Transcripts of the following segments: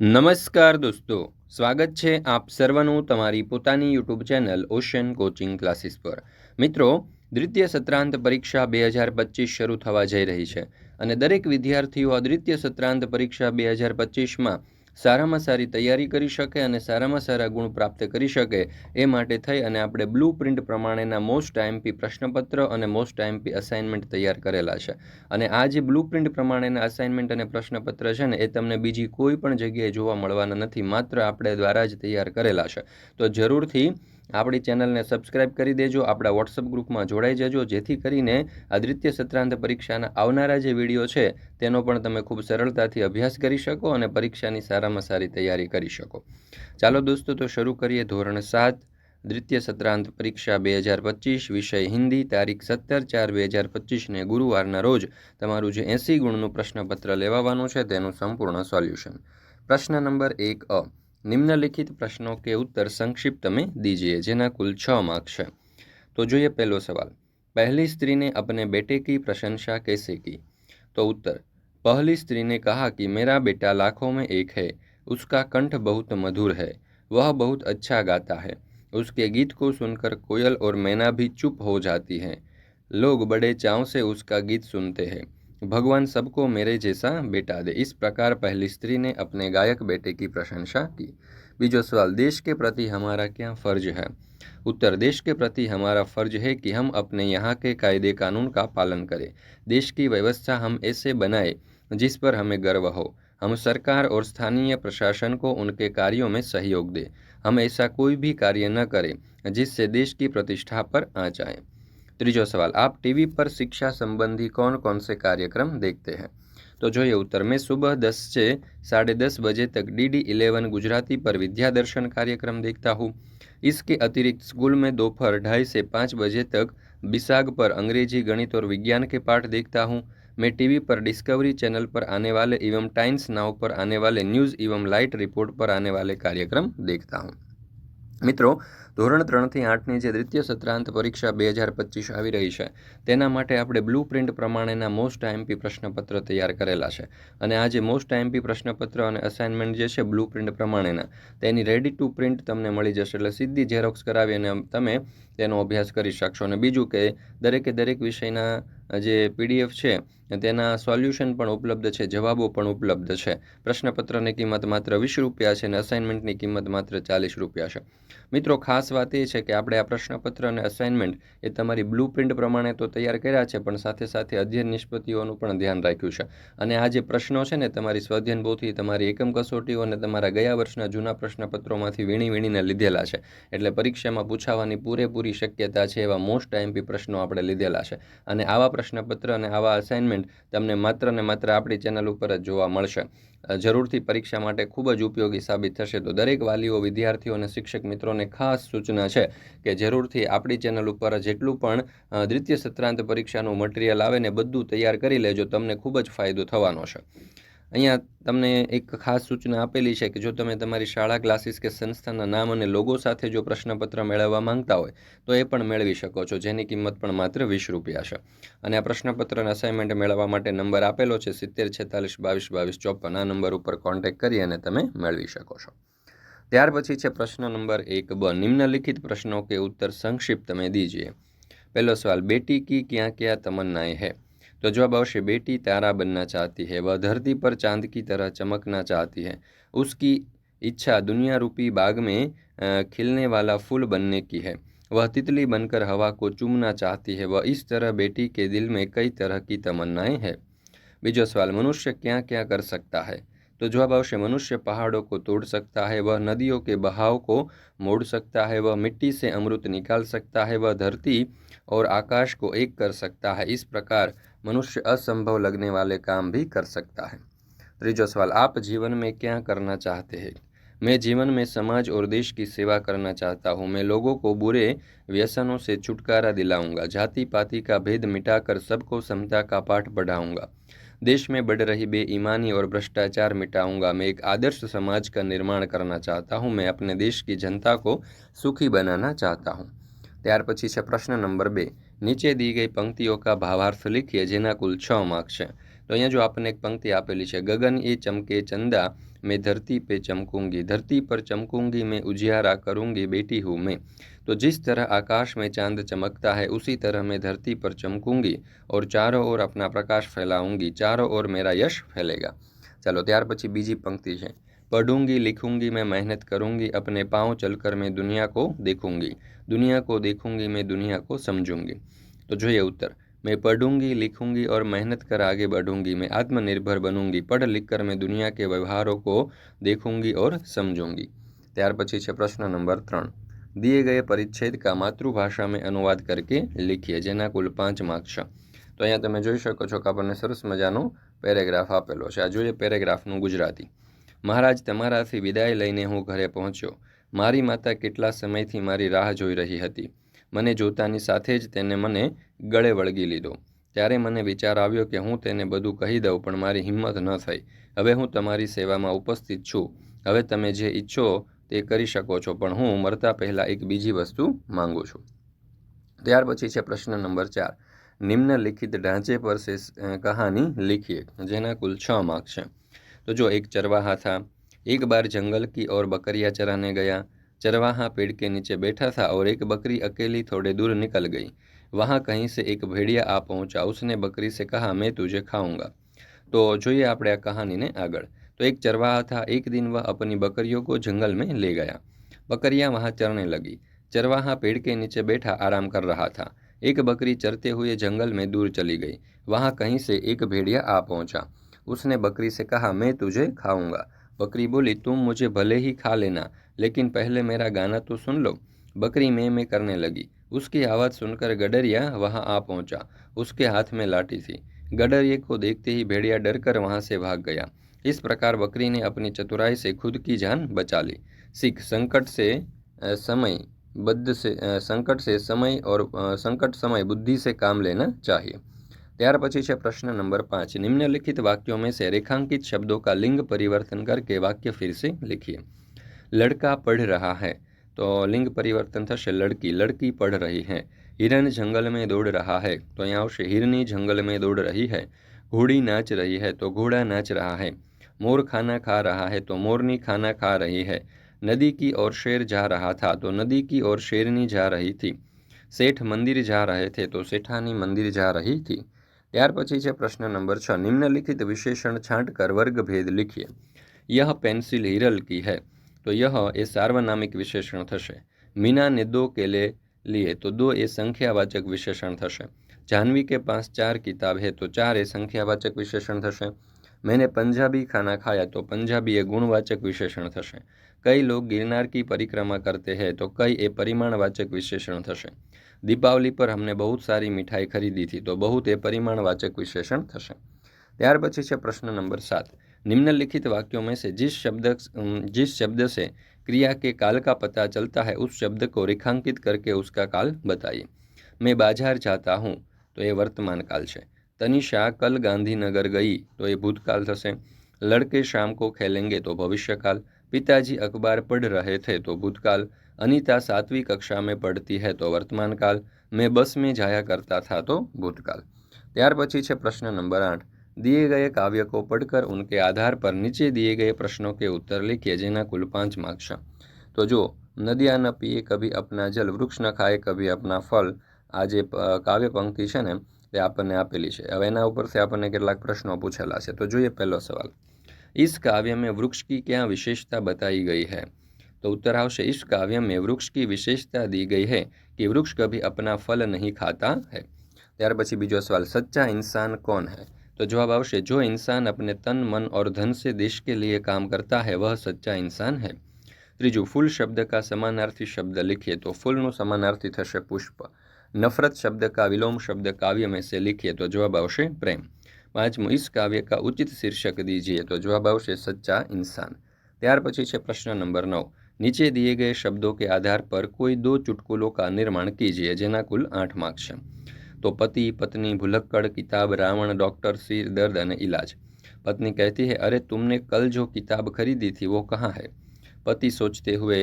નમસ્કાર દોસ્તો, સ્વાગત છે આપ સર્વનું તમારી પોતાની YouTube channel Ocean Coaching Classes પર. મિત્રો, દ્વિતીય સત્રાંત પરીક્ષા બે હજાર પચીસ શરૂ થવા જઈ રહી છે અને દરેક વિદ્યાર્થીઓ આ દ્વિતીય સત્રાંત પરીક્ષા બે હજાર પચીસમાં સારામાં સારી તૈયારી કરી શકે અને સારામાં સારા ગુણ પ્રાપ્ત કરી શકે એ માટે થઈ અને આપણે બ્લુ પ્રિન્ટ પ્રમાણેના મોસ્ટ આઈએમપી પ્રશ્નપત્ર અને મોસ્ટ આઈએમપી અસાઇનમેન્ટ તૈયાર કરેલા છે. અને આ જે બ્લુ પ્રિન્ટ પ્રમાણેના અસાઇનમેન્ટ અને પ્રશ્નપત્ર છે ને, એ તમને બીજી કોઈ પણ જગ્યાએ જોવા મળવાના નથી, માત્ર આપણે દ્વારા જ તૈયાર કરેલા છે. તો જરૂરથી આપણી ચેનલને સબસ્ક્રાઇબ કરી દેજો, આપણા વોટ્સઅપ ગ્રુપમાં જોડાઈ જજો, જેથી કરીને આ દ્વિતીય સત્રાંત પરીક્ષાના આવનારા જે વીડિયો છે, તેનો પણ તમે ખૂબ સરળતાથી અભ્યાસ કરી શકો અને પરીક્ષાની સારામાં સારી તૈયારી કરી શકો. ચાલો દોસ્તો, તો શરૂ કરીએ ધોરણ સાત, દ્વિતીય સત્રાંત પરીક્ષા બે હજાર પચીસ, વિષય હિન્દી, તારીખ સત્તર, ચાર બે હજાર પચીસને ગુરુવારના રોજ તમારું જે એંસી ગુણનું પ્રશ્નપત્ર લેવાવાનું છે, તેનું સંપૂર્ણ સોલ્યુશન. પ્રશ્ન નંબર એક અ निम्नलिखित प्रश्नों के उत्तर संक्षिप्त में दीजिए कुल छः मार्क्स है। तो जो ये पहलो सवाल पहली स्त्री ने अपने बेटे की प्रशंसा कैसे की? तो उत्तर, पहली स्त्री ने कहा कि मेरा बेटा लाखों में एक है, उसका कंठ बहुत मधुर है, वह बहुत अच्छा गाता है, उसके गीत को सुनकर कोयल और मैना भी चुप हो जाती हैं। लोग बड़े चाव से उसका गीत सुनते हैं। भगवान सबको मेरे जैसा बेटा दे। इस प्रकार पहली स्त्री ने अपने गायक बेटे की प्रशंसा की। बीजो सवाल, देश के प्रति हमारा क्या फ़र्ज़ है? उत्तर, देश के प्रति हमारा फ़र्ज़ है कि हम अपने यहाँ के कायदे कानून का पालन करें। देश की व्यवस्था हम ऐसे बनाए, जिस पर हमें गर्व हो। हम सरकार और स्थानीय प्रशासन को उनके कार्यों में सहयोग दें। हम ऐसा कोई भी कार्य न करें, जिससे देश की प्रतिष्ठा पर आ जाए। ત્રીજો સવાલ આપ ટીવી પર शिक्षा संबंधी कौन कौन से कार्यक्रम देखते हैं तो जो ये उत्तर में सुबह दस से साढ़े दस बजे तक डी डी इलेवन गुजराती पर विद्या दर्शन कार्यक्रम देखता हूँ इसके अतिरिक्त स्कूल में दोपहर ढाई से पाँच बजे तक बिसाग पर अंग्रेजी गणित और विज्ञान के पाठ देखता हूँ मैं टीवी पर डिस्कवरी चैनल पर आने वाले एवं टाइम्स नाव पर आने वाले न्यूज़ एवं लाइट रिपोर्ट पर आने वाले कार्यक्रम देखता हूँ मित्रों ધોરણ ત્રણથી આઠની જે દ્વિતીય સત્રાંત પરીક્ષા બે હજાર પચીસ આવી રહી છે, તેના માટે આપણે બ્લુ પ્રિન્ટ પ્રમાણેના મોસ્ટ આઈએમપી પ્રશ્નપત્ર તૈયાર કરેલા છે. અને આ જે મોસ્ટ આઈએમપી પ્રશ્નપત્ર અને અસાઇનમેન્ટ જે છે, બ્લુ પ્રિન્ટ પ્રમાણેના, તેની રેડી ટુ પ્રિન્ટ તમને મળી જશે. એટલે સીધી ઝેરોક્સ કરાવી અને તમે તેનો અભ્યાસ કરી શકશો. અને બીજું કે, દરેકે દરેક વિષયના જે પીડીએફ છે, તેના સોલ્યુશન પણ ઉપલબ્ધ છે, જવાબો પણ ઉપલબ્ધ છે. પ્રશ્નપત્રની કિંમત માત્ર વીસ રૂપિયા છે અને અસાઇનમેન્ટની કિંમત માત્ર ચાલીસ રૂપિયા છે. મિત્રો, ખાસ વાત એ છે કે આપણે આ પ્રશ્નપત્ર અને અસાઇનમેન્ટ એ તમારી બ્લુ પ્રિન્ટ પ્રમાણે તો તૈયાર કર્યા છે, પણ સાથે સાથે અધ્યયન નિષ્પત્તિઓનું પણ ધ્યાન રાખ્યું છે. અને આ જે પ્રશ્નો છે ને, તમારી સ્વાધ્યન બોથી તમારી એકમ કસોટીઓ અને તમારા ગયા વર્ષના જૂના પ્રશ્નપત્રોમાંથી વીણી વીણીને લીધેલા છે. એટલે પરીક્ષામાં પૂછાવાની પૂરેપૂરી શક્યતા છે એવા મોસ્ટ આઈએમપી પ્રશ્નો આપણે લીધેલા છે. અને આવા પ્રશ્નપત્ર અને આવા અસાઇનમેન્ટ તમને માત્ર ને માત્ર આપણી ચેનલ ઉપર જ જોવા મળશે. જરૂરથી પરીક્ષા માટે ખૂબ જ ઉપયોગી સાબિત થશે. તો દરેક વાલીઓ, વિદ્યાર્થીઓ અને શિક્ષક મિત્રોને ખાસ સૂચના છે કે જરૂરથી આપણી ચેનલ ઉપર જેટલું પણ દ્વિતીય સત્રાંત પરીક્ષાનું મટીરિયલ આવે ને બધું તૈયાર કરી લેજો, તમને ખૂબ જ ફાયદો થવાનો છે. અહીંયા તમને એક ખાસ સૂચના આપેલી છે કે જો તમે તમારી શાળા ક્લાસીસ કે સંસ્થાના નામ અને લોગો સાથે જો પ્રશ્નપત્ર મેળવવા માંગતા હોય, તો એ પણ મેળવી શકો છો, જેની કિંમત પણ માત્ર વીસ રૂપિયા છે. અને આ પ્રશ્નપત્ર અને અસાઇનમેન્ટ મેળવવા માટે નંબર આપેલો છે સિત્તેર છેતાલીસ બાવીસ બાવીસ ચોપન, આ નંબર ઉપર કોન્ટેક્ટ કરી અને તમે મેળવી શકો છો. ત્યાર પછી છે પ્રશ્ન નંબર એક બ નિમ્નલિખિત પ્રશ્નો કે ઉત્તર સંક્ષિપ્ત મેં દીજીએ પહેલો સવાલ બેટી કી ક્યાં ક્યાં તમન્નાએ હે તો જવાબ આવશે બેટી તારા બનના ચાહતી હે વह ધરતી પર ચાંદ કી તરહ ચમકના ચાહતી હે ઉસકી इच्छा दुनिया रूपी बाग में खिलने वाला फूल बनने की है वह तितली बनकर हवा को चूमना चाहती है वह इस तरह बेटी के दिल में कई तरह की तमन्नाएँ हैं बीजो सवाल मनुष्य क्या क्या कर सकता है तो जवाब अवश्य मनुष्य पहाड़ों को तोड़ सकता है, वह नदियों के बहाव को मोड़ सकता है, वह मिट्टी से अमृत निकाल सकता है, वह धरती और आकाश को एक कर सकता है, इस प्रकार मनुष्य असंभव लगने वाले काम भी कर सकता है। त्रीजो सवाल, आप जीवन में क्या करना चाहते हैं? मैं जीवन में समाज और देश की सेवा करना चाहता हूँ, मैं लोगों को बुरे व्यसनों से छुटकारा दिलाऊँगा जाति पाति का भेद मिटाकर सबको समता का पाठ बढ़ाऊँगा देश में बढ़ रही बेईमानी और भ्रष्टाचार मिटाऊंगा मैं एक आदर्श समाज का निर्माण करना चाहता हूँ मैं अपने देश की जनता को सुखी बनाना चाहता हूँ ત્યાર પછી છે પ્રશ્ન નંબર બે નીચે દી ગઈ પંક્તિઓ કા ભાવાર્થ લીખીએ જેના કુલ છ માર્ક છે તો અહીંયા જો આપણને એક પંક્તિ આપેલી છે ગગન એ ચમકે ચંદા मैं धरती पे चमकूंगी धरती पर चमकूंगी मैं उजियारा करूंगी बेटी हूँ मैं तो जिस तरह आकाश में चांद चमकता है उसी तरह मैं धरती पर चमकूंगी और चारों ओर अपना प्रकाश फैलाऊंगी चारों ओर मेरा यश फैलेगा चलो ત્યાર પછી બીજી પંક્તિ છે पढ़ूंगी लिखूंगी मैं मेहनत करूंगी अपने पाँव चलकर मैं दुनिया को देखूंगी दुनिया को देखूंगी मैं दुनिया को समझूंगी तो જોઈએ उत्तर मैं पढ़ूंगी लिखूंगी और मेहनत कर आगे बढ़ूंगी मैं आत्मनिर्भर बनूंगी पढ़ लिख कर मैं दुनिया के व्यवहारों को देखूंगी और समझूंगी ત્યાર પછી છે પ્રશ્ન નંબર ત્રણ दिए गए परिच्छेद का માતૃભાષા में अनुवाद करके लिखिए જેના કુલ પાંચ માર્ક્સ છે તો અહીંયા તમે જોઈ શકો છો કે આપણને સરસ મજાનો પેરેગ્રાફ આપેલો છે આ જોઈએ પેરેગ્રાફનું ગુજરાતી મહારાજ તમારાથી વિદાય લઈને હું ઘરે પહોંચ્યો મારી માતા કેટલા સમયથી મારી રાહ જોઈ રહી હતી મને જોતાની સાથે જ તેને મને ગળે વળગી લીધો ત્યારે મને વિચાર આવ્યો કે હું તેને બધું કહી દઉં પણ મારી હિંમત ન થઈ હવે હું તમારી સેવામાં ઉપસ્થિત છું હવે તમે જે ઈચ્છો તે કરી શકો છો પણ હું મરતા પહેલાં એક બીજી વસ્તુ માંગુ છું ત્યાર પછી છે પ્રશ્ન નંબર ચાર નિમ્નલિખિત ઢાંચે પર સે કહાની लिखिए જેના કુલ છ માર્ક છે तो जो एक चरवाहा था एक बार जंगल की ओर बकरियां चराने गया चरवाहा पेड़ के नीचे बैठा था और एक बकरी अकेली थोड़े दूर निकल गई वहाँ कहीं से एक भेड़िया आ पहुँचा उसने बकरी से कहा मैं तुझे खाऊंगा तो જોઈએ આપણે આ કહાનીને આગળ तो एक चरवाहा था, एक दिन वह अपनी बकरियों को जंगल में ले गया। बकरियाँ वहाँ चरने लगी। चरवाहा पेड़ के नीचे बैठा आराम कर रहा था। एक बकरी चरते हुए जंगल में दूर चली गई। वहाँ कहीं से एक भेड़िया आ पहुँचा। उसने बकरी से कहा, मैं तुझे खाऊँगा। बकरी बोली, तुम मुझे भले ही खा लेना, लेकिन पहले मेरा गाना तो सुन लो। बकरी मैं मैं करने लगी। उसकी आवाज़ सुनकर गडरिया वहाँ आ पहुँचा। उसके हाथ में लाठी थी। गडरिए को देखते ही भेड़िया डर कर वहाँ से भाग गया। इस प्रकार बकरी ने अपनी चतुराई से खुद की जान बचा ली। सिख संकट से समय, बद्ध से संकट से समय और संकट समय बुद्धि से काम लेना चाहिए। त्यार पची से प्रश्न नंबर पाँच, निम्नलिखित वाक्यों में से रेखांकित शब्दों का लिंग परिवर्तन करके वाक्य फिर से लिखिए। लड़का पढ़ रहा है तो लिंग परिवर्तन था लड़की लड़की पढ़ रही है। हिरण जंगल में दौड़ रहा है तो यहाँ से हिरनी जंगल में दौड़ रही है। घोड़ी नाच रही है तो घोड़ा नाच रहा है। मोर खाना खा रहा है तो मोरनी खाना खा रही है नदी की ओर शेर जा रहा था तो नदी की ओर शेरनी जा रही थी सेठ मंदिर जा रहे थे तो सेठानी मंदिर जा रही थी ત્યાર પછી છે પ્રશ્ન નંબર છ નિમ્નલિખિત વિશેષણ છાંટ કર વર્ગ ભેદ लिखिए यह पेंसिल हिरल की है तो यह ए सार्वनामिक विशेषण થશે मीना ने दो केले लिए तो दो ए संख्यावाचक विशेषण થશે जानवी के पास चार किताब है तो चार ए संख्यावाचक विशेषण થશે मैंने पंजाबी खाना खाया तो पंजाबी ये गुणवाचक विशेषण थे कई लोग गिरनार की परिक्रमा करते हैं तो कई ये परिमाणवाचक विशेषण थे दीपावली पर हमने बहुत सारी मिठाई खरीदी थी तो बहुत ये परिमाणवाचक विशेषण थे त्यार पीछे प्रश्न नंबर सात। निम्नलिखित वाक्यों में से जिस शब्द जिस शब्द से क्रिया के काल का पता चलता है उस शब्द को रेखांकित करके उसका काल बताइए। मैं बाज़ार जाता हूँ तो ये वर्तमान काल है तनिषा कल गांधीनगर गई तो ये भूतकाल थे लड़के शाम को खेलेंगे तो भविष्यकाल। पिताजी अखबार पढ़ रहे थे तो भूतकाल। अनीता सातवीं कक्षा में पढ़ती है तो वर्तमान काल मैं बस में जाया करता था तो भूतकाल। त्यार पीछे છે प्रश्न नंबर आठ। दिए गए काव्य को पढ़कर उनके आधार पर नीचे दिए गए प्रश्नों के उत्तर लिखिए, जेना कुल पाँच मार्क्स तो जो, नदियाँ न पिए कभी अपना जल, वृक्ष न खाए कभी अपना फल। आज काव्य पंक्ति है તે આપણને આપેલી છે હવે એના ઉપરથી આપણને કેટલાક પ્રશ્નો પૂછેલા છે તો જોઈએ પહેલો સવાલ इस काव्य में वृक्ष की क्या विशेषता बताई गई है तो उत्तर आवश्य इस काव्य में वृक्ष की विशेषता दी गई है कि वृक्ष कभी अपना फल नहीं खाता है ત્યાર પછી બીજો સવાલ सच्चा इंसान कौन है तो जवाब आवश्य जो इंसान अपने तन मन और धन से देश के लिए काम करता है वह सच्चा इंसान है ત્રીજું ફૂલ શબ્દ का समानार्थी शब्द लिखिए तो ફૂલનું સમાનાર્થી થશે પુષ્પ नफरत शब्द का विलोम शब्द काव्य में से लिखिए तो जवाब आवश्य प्रेम પાંચમું इस काव्य का उचित शीर्षक दीजिए तो जवाब आवश्य सच्चा इंसान ત્યાર પછી છે પ્રશ્ન નંબર નવ नीचे दिए गए शब्दों के आधार पर कोई दो चुटकुलों का निर्माण कीजिए જેના કુલ આઠ માર્ક્સ છે तो पति पत्नी भुलक्कड़ किताब रावण डॉक्टर सिर दर्द અને इलाज पत्नी कहती है अरे तुमने कल जो किताब खरीदी थी वो कहाँ है पति सोचते हुए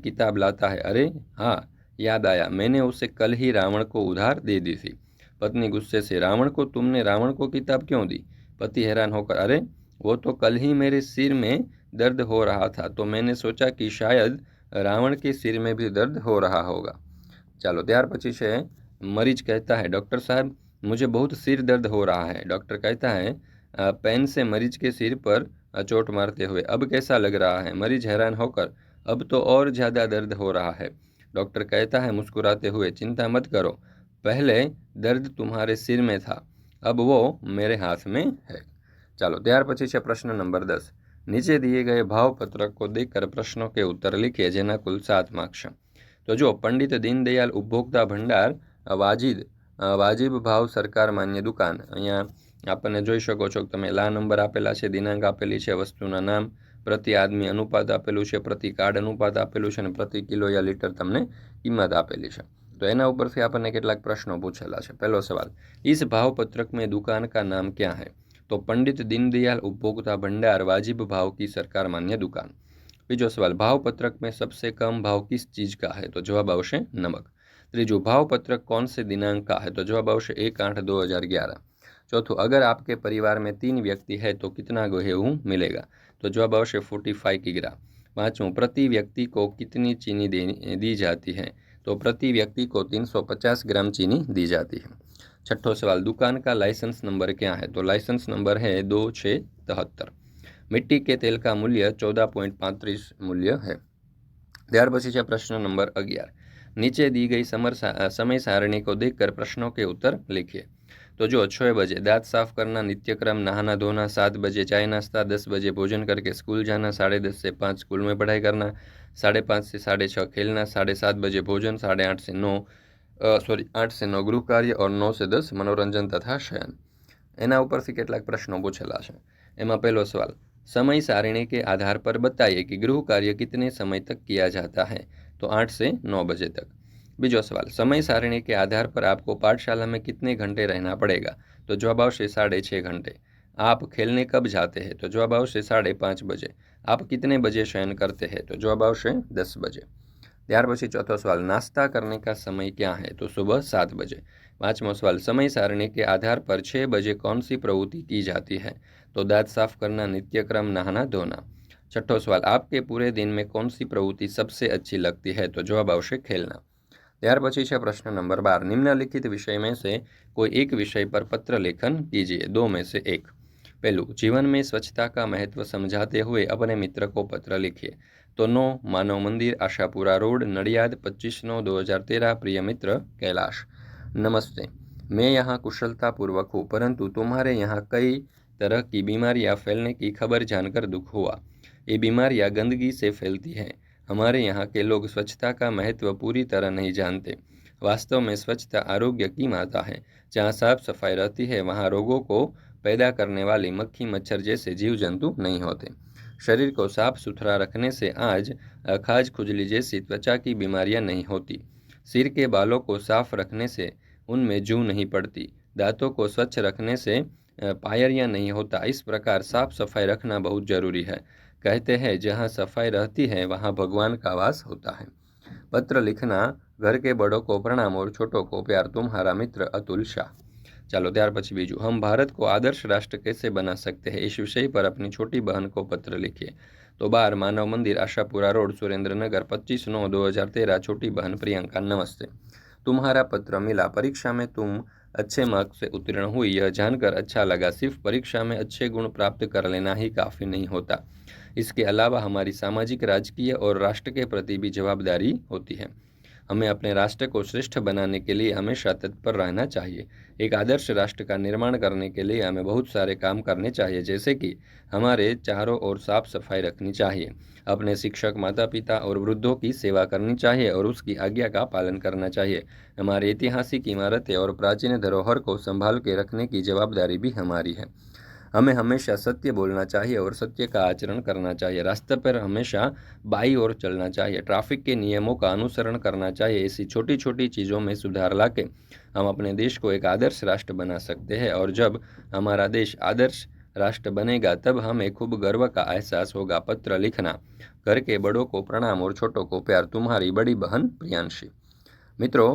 किताब लाता है अरे हाँ याद आया मैंने उसे कल ही रावण को उधार दे दी थी पत्नी गुस्से से रावण को तुमने रावण को किताब क्यों दी पति हैरान होकर अरे वो तो कल ही मेरे सिर में दर्द हो रहा था तो मैंने सोचा कि शायद रावण के सिर में भी दर्द हो रहा होगा ચાલો ત્યાર પછી છે मरीज कहता है डॉक्टर साहब मुझे बहुत सिर दर्द हो रहा है डॉक्टर कहता है पेन से मरीज के सिर पर चोट मारते हुए अब कैसा लग रहा है मरीज हैरान होकर अब तो और ज़्यादा दर्द हो रहा है डॉक्टर કહેતા है, मुस्कुराते हुए ચિંતા મત કરો પહેલે દર્દ તુમ્હારે સિર મેં થા અબ વો મેરે હાથ મેં હૈ ચાલો ત્યાર પછી છે પ્રશ્ન નંબર દસ નીચે દીએ ગયે ભાવપત્રક કો દેખકર પ્રશ્નો કે ઉત્તર લીખે જેના કુલ સાત માક્ષ તો જો પંડિત દીનદયાલ ઉપભોક્તા ભંડાર વાજિદ વાજિબ ભાવ સરકાર માન્ય દુકાન અહીંયા આપણને જોઈ શકો છો કે તમે લા નંબર આપેલા છે દિનાંક આપેલી છે, વસ્તુના નામ પ્રતિ આદમી અનુપાત આપેલું છે પ્રતિ કાર્ડ અનુપાત આપેલું છે અને પ્રતિ કિલો યા લીટર તમને કિંમત આપેલી છે તો એના ઉપરથી આપણને કેટલાક પ્રશ્નો પૂછેલા છે પહેલો સવાલ इस भावपत्रक में दुकान का नाम क्या है तो पंडित दीनदयाल उपभोक्ता भंडार वाजिब भाव की सरकार मान्य दुकान बीजो सवाल भावपत्रक में सबसे कम भाव किस चीज़ का है तो जवाब आवश्य नमक त्रीजो भावपत्रक कौन से दिनांक का है तो जवाब आवश्य एक आठ दो हज़ार ग्यारह चौथो अगर आपके परिवार में तीन व्यक्ति है तो कितना गेहूँ मिलेगा तो जवाब आवश्य फोर्टी फाइव किग्रा पाँचवों प्रति व्यक्ति को कितनी चीनी दी जाती है तो प्रति व्यक्ति को 350 ग्राम चीनी दी जाती है छठो सवाल दुकान का लाइसेंस नंबर क्या है तो लाइसेंस नंबर है दो छः तिहत्तर मिट्टी के तेल का मूल्य चौदह पॉइंट पैंतीस मूल्य है ત્યાર પછી છે પ્રશ્ન નંબર અગિયાર નીચે दी गई समर समय सारणी को देखकर प्रश्नों के उत्तर लिखिए तो जो छः बजे दांत साफ करना नित्य क्रम नहाना धोना सात बजे चाय नाश्ता दस बजे भोजन करके स्कूल जाना साढ़े दस से पाँच स्कूल में पढ़ाई करना साढ़े पाँच से साढ़े छः खेलना साढ़े सात बजे भोजन साढ़े आठ से नौ सॉरी आठ से नौ गृह कार्य और नौ से दस मनोरंजन तथा शयन એના ઉપરથી કેટલાક પ્રશ્નો પૂછેલા છે એમાં પહેલો સવાલ समय सारिणी के आधार पर बताइए कि गृह कार्य कितने समय तक किया जाता है तो आठ से नौ बजे तक बीजो सवाल समय सारिणी के आधार पर आपको पाठशाला में कितने घंटे रहना पड़ेगा तो जवाब आवश्य साढ़े छः घंटे आप खेलने कब जाते हैं तो जवाब आवश्य साढ़े पाँच बजे आप कितने बजे शयन करते हैं तो जवाब आवश्य दस बजे ત્યાર પછી ચોથો सवाल नाश्ता करने का समय क्या है तो सुबह सात बजे पाँचवा सवाल समय सारणी के आधार पर छः बजे कौन सी प्रवृत्ति की जाती है तो दांत साफ करना नित्यक्रम नहाना धोना छठो सवाल आपके पूरे दिन में कौन सी प्रवृत्ति सबसे अच्छी लगती है तो जवाब आवश्य खेलना ત્યાર પછી છે प्रश्न नंबर बार निम्नलिखित विषय में से कोई एक विषय पर पत्र लेखन कीजिए दो में से एक पहलू जीवन में स्वच्छता का महत्व समझाते हुए अपने मित्र को पत्र लिखिए तो नौ मानव मंदिर आशापुरा रोड नडियाद पच्चीस नौ दो हज़ार तेरह प्रिय मित्र कैलाश नमस्ते मैं यहाँ कुशलतापूर्वक हूँ परंतु तुम्हारे यहाँ कई तरह की बीमारियाँ फैलने की खबर जानकर दुख हुआ ये बीमारियाँ गंदगी से फैलती हैं हमारे यहाँ के लोग स्वच्छता का महत्व पूरी तरह नहीं जानते। वास्तव में स्वच्छता आरोग्य की माता है। जहाँ साफ़ सफ़ाई रहती है, वहाँ रोगों को पैदा करने वाली मक्खी, मच्छर जैसे जीव जंतु नहीं होते। शरीर को साफ़ सुथरा रखने से आज खाज खुजली जैसी त्वचा की बीमारियाँ नहीं होती। सिर के बालों को साफ़ रखने से उनमें जू नहीं पड़ती। दांतों को स्वच्छ रखने से पायरिया नहीं होता। इस प्रकार साफ़ सफ़ाई रखना बहुत ज़रूरी है। कहते हैं जहाँ सफाई रहती है वहाँ भगवान का वास होता है पत्र लिखना घर के बड़ों को प्रणाम और छोटों को प्यार तुम्हारा मित्र अतुल शाह चलो ત્યાર પછી બીજું हम भारत को आदर्श राष्ट्र कैसे बना सकते हैं इस विषय पर अपनी छोटी बहन को पत्र लिखिए तो बार मानव मंदिर आशापुरा रोड सुरेंद्र नगर पच्चीस नौ दो हज़ार तेरह छोटी बहन प्रियंका नमस्ते तुम्हारा पत्र मिला परीक्षा में तुम अच्छे मार्क्स से उत्तीर्ण हुई यह जानकर अच्छा लगा सिर्फ परीक्षा में अच्छे गुण प्राप्त कर लेना ही काफ़ी नहीं होता इसके अलावा हमारी सामाजिक, राजकीय और राष्ट्र के प्रति भी जवाबदारी होती है। हमें अपने राष्ट्र को श्रेष्ठ बनाने के लिए हमेशा तत्पर रहना चाहिए। एक आदर्श राष्ट्र का निर्माण करने के लिए हमें बहुत सारे काम करने चाहिए, जैसे कि हमारे चारों ओर साफ़ सफ़ाई रखनी चाहिए, अपने शिक्षक माता पिता और वृद्धों की सेवा करनी चाहिए और उसकी आज्ञा का पालन करना चाहिए। हमारी ऐतिहासिक इमारतें और प्राचीन धरोहर को संभाल के रखने की जवाबदारी भी हमारी है। हमें हमेशा सत्य बोलना चाहिए और सत्य का आचरण करना चाहिए। रास्ते पर हमेशा बाई ओर चलना चाहिए। ट्रैफ़िक के नियमों का अनुसरण करना चाहिए। ऐसी छोटी छोटी चीज़ों में सुधार लाके हम अपने देश को एक आदर्श राष्ट्र बना सकते हैं और जब हमारा देश आदर्श राष्ट्र बनेगा, तब हमें खूब गर्व का एहसास होगा। पत्र लिखना, घर के बड़ों को प्रणाम और छोटों को प्यार। तुम्हारी बड़ी बहन प्रियांशी। મિત્રો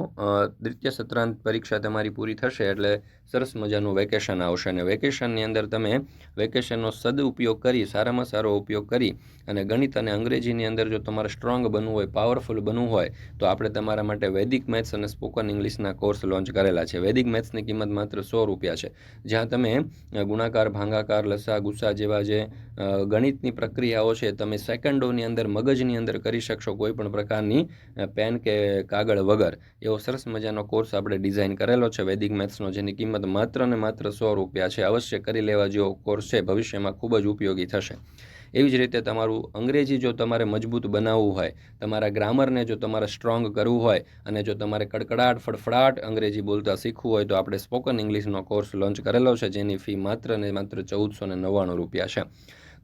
દ્વિતીય સત્રાંત પરીક્ષા તમારી પૂરી થશે એટલે સરસ મજાનું વેકેશન આવશે અને વેકેશનની અંદર તમે વેકેશનનો સદઉપયોગ કરી, સારામાં સારો ઉપયોગ કરી અને ગણિત અને અંગ્રેજીની અંદર જો તમારે સ્ટ્રોંગ બનવું હોય, પાવરફુલ બનવું હોય, તો આપણે તમારા માટે વૈદિક મેથ્સ અને સ્પોકન ઇંગ્લિશના કોર્સ લોન્ચ કરેલા છે. વૈદિક મેથ્સની કિંમત માત્ર સો રૂપિયા છે. જ્યાં તમે ગુણાકાર, ભાંગાકાર, લસા, ગુસ્સા જેવા જે ગણિતની પ્રક્રિયાઓ છે, તમે સેકન્ડોની અંદર, મગજની અંદર કરી શકશો કોઈ પણ પ્રકારની પેન કે કાગળ વગર. એવો સરસ મજાનો કોર્સ આપણે ડિઝાઇન કરેલો છે. વૈદિક મેથ્સનો જેની કિંમત માત્ર ને માત્ર સો રૂપિયા છે. અવશ્ય કરી લેવા જેવો કોર્સ છે. ભવિષ્યમાં ખૂબ જ ઉપયોગી થશે. એવી જ રીતે તમારું અંગ્રેજી જો તમારે મજબૂત બનાવવું હોય, તમારા ગ્રામરને જો તમારે સ્ટ્રોંગ કરવું હોય, અને જો તમારે કડકડાટ, ફડફડાટ અંગ્રેજી બોલતા શીખવું હોય, તો આપણે સ્પોકન ઇંગ્લિશનો કોર્સ લોન્ચ કરેલો છે. જેની ફી માત્ર ને માત્ર ચૌદસો ને નવ્વાણું રૂપિયા છે.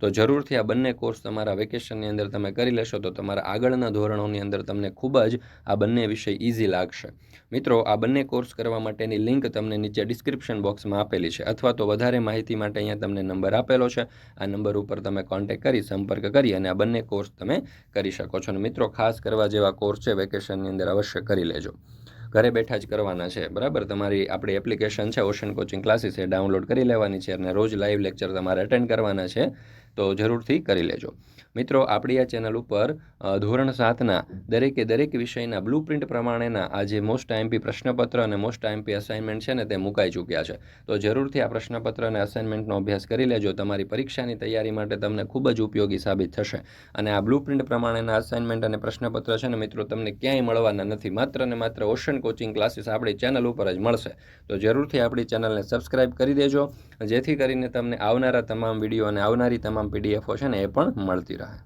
તો જરૂરથી આ બંને કોર્સ તમારા વેકેશનની અંદર તમે કરી લેશો તો તમારા આગળના ધોરણોની અંદર તમને ખૂબ જ આ બંને વિષય ઇઝી લાગશે. મિત્રો, આ બંને કોર્સ કરવા માટેની લિંક તમને નીચે ડિસ્ક્રિપ્શન બોક્સમાં આપેલી છે અથવા તો વધારે માહિતી માટે અહીંયા તમને નંબર આપેલો છે. આ નંબર ઉપર તમે કોન્ટેક્ટ કરી, સંપર્ક કરી અને આ બંને કોર્સ તમે કરી શકો છો. અને મિત્રો, ખાસ કરવા જેવા કોર્સ છે વેકેશનની અંદર અવશ્ય કરી લેજો. ઘરે બેઠા જ કરવાના છે, બરાબર? તમારી આપણી એપ્લિકેશન છે ઓશન કોચિંગ ક્લાસીસ એ ડાઉનલોડ કરી લેવાની છે અને રોજ લાઈવ લેક્ચર તમારે અટેન્ડ કરવાના છે. તો જરૂરથી કરી લેજો. મિત્રો, આપણી આ ચેનલ ઉપર ધોરણ સાતના દરેકે દરેક વિષયના બ્લુ પ્રિન્ટ પ્રમાણેના આ જે મોસ્ટ આઈએમપી પ્રશ્નપત્ર અને મોસ્ટ આઈએમપી અસાઇનમેન્ટ છે ને તે મુકાઈ ચૂક્યા છે. તો જરૂરથી આ પ્રશ્નપત્ર અને અસાઇનમેન્ટનો અભ્યાસ કરી લેજો. તમારી પરીક્ષાની તૈયારી માટે તમને ખૂબ જ ઉપયોગી સાબિત થશે. અને આ બ્લુ પ્રિન્ટ પ્રમાણેના અસાઇનમેન્ટ અને પ્રશ્નપત્ર છે ને મિત્રો, તમને ક્યાંય મળવાના નથી. માત્ર ને માત્ર ઓશન કોચિંગ ક્લાસીસ આપણી ચેનલ ઉપર જ મળશે. તો જરૂરથી આપણી ચેનલને સબસ્ક્રાઇબ કરી દેજો. જેથી કરીને તમને આવનારા તમામ વીડિયો અને આવનારી તમામ પીડીએફો છે ને એ પણ મળતી રહે